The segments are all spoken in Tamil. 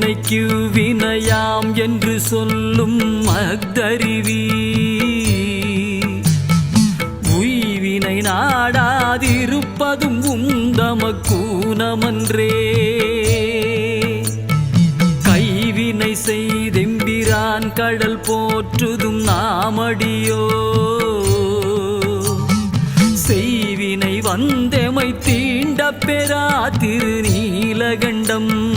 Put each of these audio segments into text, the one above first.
என்னைக்கு வினையாம் என்று சொல்லும் மக்தறிவி உய்வினை நாடாதிருப்பதும் உந்தமக்கூனமன்றே. கைவினை செய்தெம்பிரான் கடல் போற்றுதும் நாமடியோ. செய்வினை வந்தெமை தீண்ட பெறா திருநீலகண்டம்.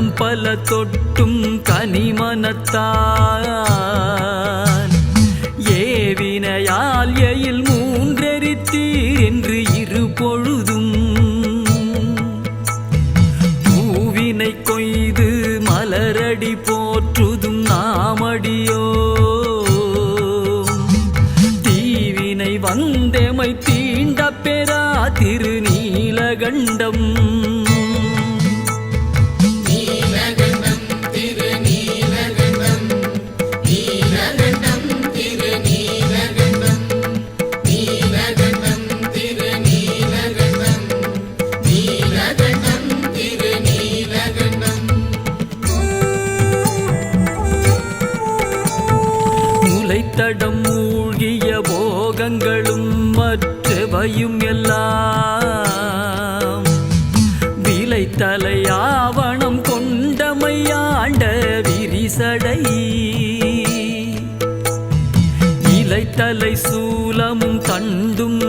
குளம் பல தொட்டும் கனிமனத்தான் ஏவினையால் எயில் மூன்றெரித்தீர் என்று இரு பொழுதும். பூவினை கொய்து மலரடி போ முளைத்தடம் மூழ்கிய போகங்களும் மற்றவையும் எல்லாம். விலை தலையாவணம் கொண்டமையாண்ட விரிசடை. இலைத்தலை சூலமும் தண்டும்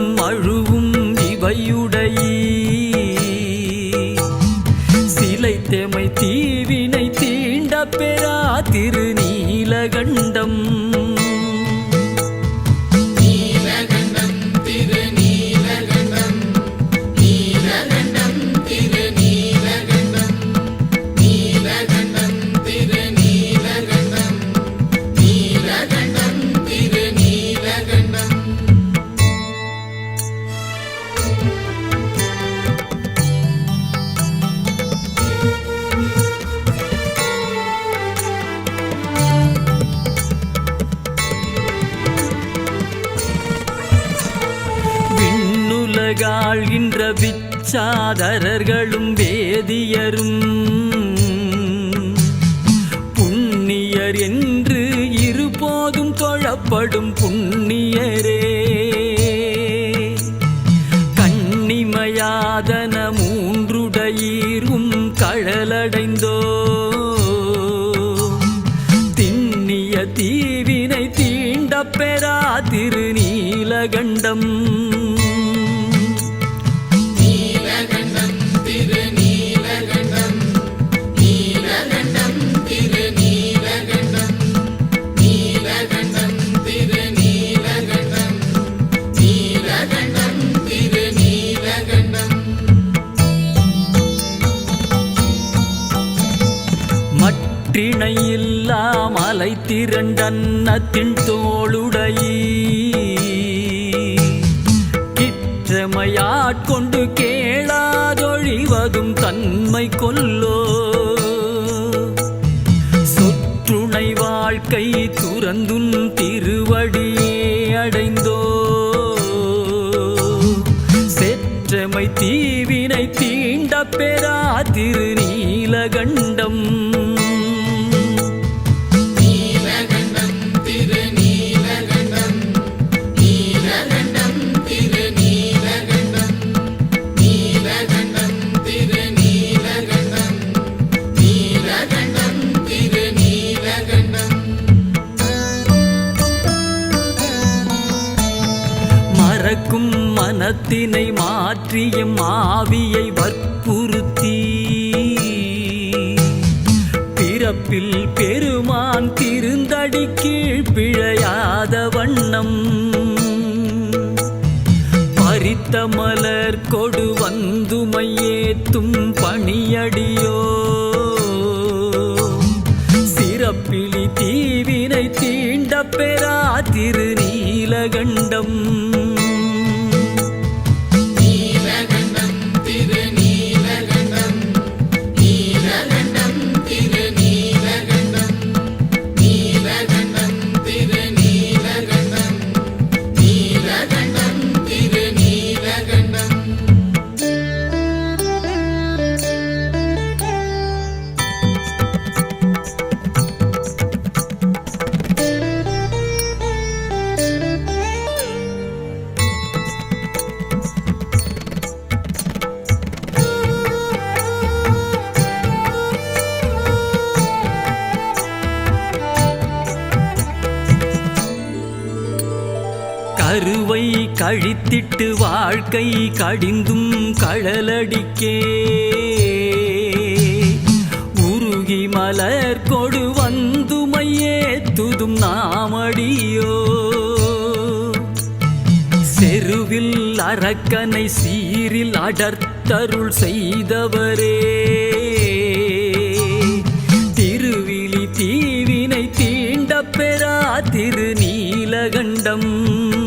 விண்ணுலகாழ்கின்ற விச்சாதரர்களும் வேதியரும். புண்ணியர் என்று இருபோதும் தொழப்படும் புண்ணியரே. கண்ணிமையாதன மூன்றுடையீரும் கழலடைந்தோ. திண்ணிய தீவினை தீண்ட பெறா திருநீலகண்டம். துணை மற்றிணையில்லா மலை திரண்டன்னத்தின் தோளுடையீ. கிற்றமையாட்கொண்டு கேளாதொழிவதும் தன்மை கொல்லோ சொற்றுணை வாழ்க்கை துறந்தும் திருவடியே அடைந்தோ. செற்றமை தீவினை தீண்ட பெறா திருநீலகண்டம். மனத்தினை மாற்றியும் ஆவியை வற்புறுத்தி. பிறப்பில் பெருமான் திருந்தடி கீழ் பிழையாத வண்ணம். பறித்த மலர் கொடு வந்துமையேத்தும் பணியடியோ. சிறப்பிலி தீவினை தீண்ட பெறா திருநீலகண்டம். கருவை கழித்திட்டு வாழ்க்கை கடிந்தும் கழலடிக்கே. உருகி மலர் கொடு வந்துமையே துதும் நாமடியோ. செருவில் அரக்கனை சீரில் அடர்த்தருள் செய்தவரே. திருவிழி தீவினை தீண்ட பெறா திருநீலகண்டம்.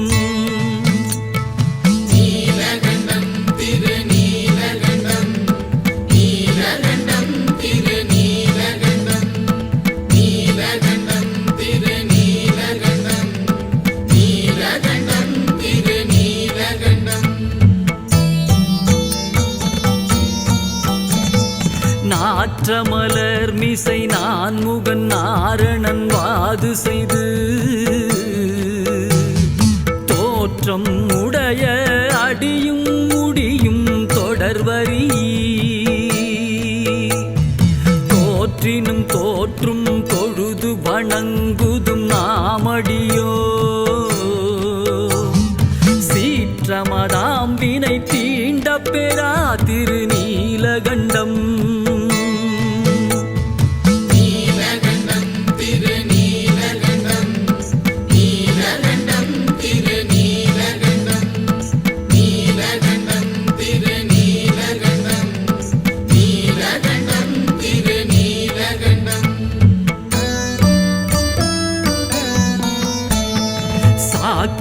நாற்றமலர் மிசை நான் முகன் நாரணன் வாது செய்து. தோற்றம் உடைய அடியும்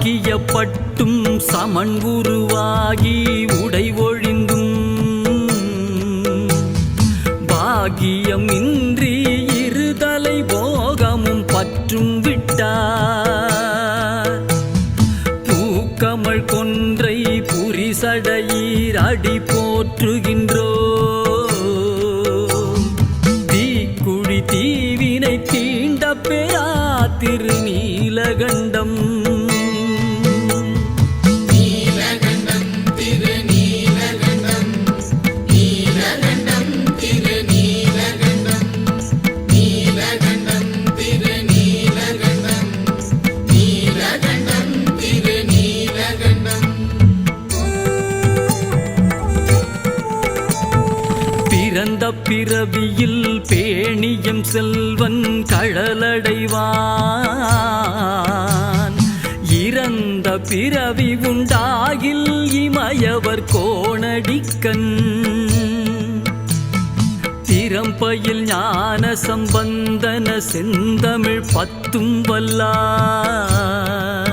சாக்கியப்பட்டும் சமன் உருவாகி உடை ஒழிந்தும். பாகியம் இன்றி இருதலை போகமும் பற்றும் விட்டார். பூக்கமள் கொன்றை புரிசடையீர் அடி போற்றுகின்றோ. தீக்குழி தீவினை தீண்ட பெறா திருநீலகண்டம். பிறந்த பிறவியில் பேணியம் செல்வன் கழலடைவான். இறந்த பிறவி உண்டாகில் இமயவர் கோணடிக்கண். திறம்பையில் ஞான சம்பந்தன செந்தமிழ் பத்தும் வல்லான்